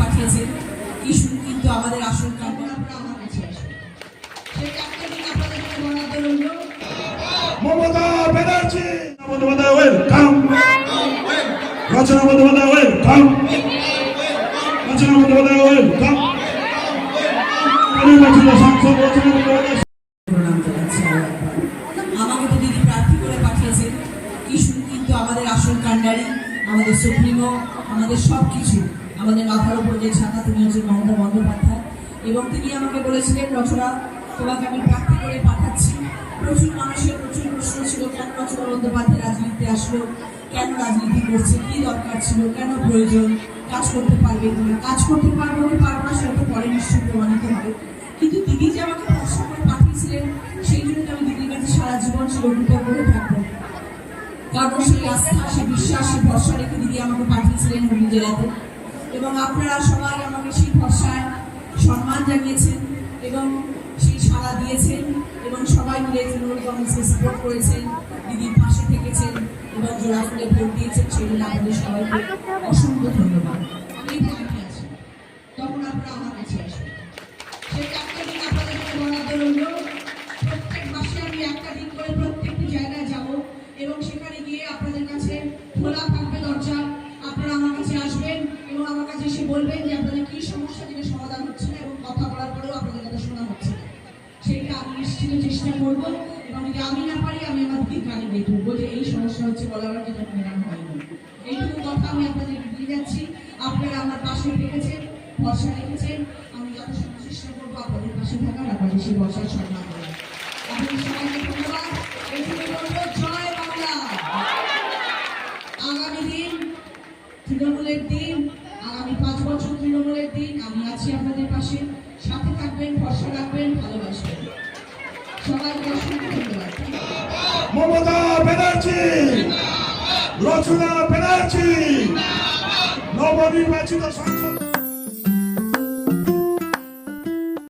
পাঠিয়েছেন ইস্যু কিন্তু আমাদের আসল কাজ আমার কাছে আসুন সেই রইল। Mamata Banerjee welcome Rachana welcome Rachana welcome একবার। আমাকে তো দিদি প্রার্থী করে পাঠিয়েছেন। ইস্যু কিন্তু আমাদের আসল কান্ডারি আমাদের সুপ্রিমো, আমাদের সব কিছু আমাদের মাথার উপর যে ছাতা, তুমি হচ্ছে মমতা বন্দ্যোপাধ্যায়। এবং তিনি আমাকে বলেছিলেন, রচনা, তোমাকে আমি প্রার্থী করে পাঠাচ্ছি। প্রচুর মানুষের, প্রচুর প্রশ্ন ছিল, কেন রচনা বন্দ্যোপাধ্যায় রাজনীতিতে আসলো? কেন রাজনীতি করছে? কি দরকার ছিল? কেন প্রয়োজন? কাজ করতে পারবে কিনা কাজ করতে পারব কি পারব না, সেটা তো পরে নিশ্চয়ই প্রমাণিত হবে। কিন্তু দিদি যে আমাকে প্রশ্ন করে পাঠিয়েছিলেন, সেই জন্য আমি দিদির কাছে সারা জীবন চিরকৃত করে থাকব। সেই আস্থা সেই বিশ্বাস সেই ভরসা রেখে দিদি আমাকে পাঠিয়েছিলেন হুগলি জেলাতে। এবং আপনারা সবাই আমাকে সেই ভরসায় সম্মান জানিয়েছেন এবং সেই সাড়া দিয়েছেন এবং সবাই মিলে তৃণমূল কংগ্রেসকে সাপোর্ট করেছেন, দিদির পাশে থেকেছেন এবং জোড়া ফুলে ভোট দিয়েছেন সেই আপনাদের সবাইকে অসংখ্য ধন্যবাদ। প্রত্যেক মাসে আমি একটা দিন করে প্রত্যেকটি জায়গায় যাব এবং সেখানে বলবেন যে আপনাদের কি সমস্যা, যেটা সমাধান হচ্ছে না এবং কথা বলার পরেও আপনাদের কথা শোনা হচ্ছে না। সেটা আমি নিশ্চিত চেষ্টা করব এবং যদি আমি না পারি, আমি আমার দিদির কানে দেখব যে এই সমস্যা হচ্ছে বলার আগে যেন মেলানো হয়নি। এইটুকু কথা আমি আপনাদের দিয়ে যাচ্ছি। আপনারা আমার পাশে রেখেছেন ভরসা রেখেছেন। আমি যথাসম্ভব চেষ্টা করব আপনাদের পাশে থাকার, আপনাদের সেই ভরসার সম্মান করার। আপনাদের সবাইকে ধন্যবাদ। এইটুকু বলব, জয় বাংলা। আগামী দিন, তৃণমূলের দিন আগামী পাঁচ বছর তৃণমূলের দিন, আমি আছি আপনাদের পাশে। সাথে থাকবেন, ভরসা রাখবেন, ভালোবাসবেন। রচনা ব্যানার্জি! নবনির্বাচিত সাংসদ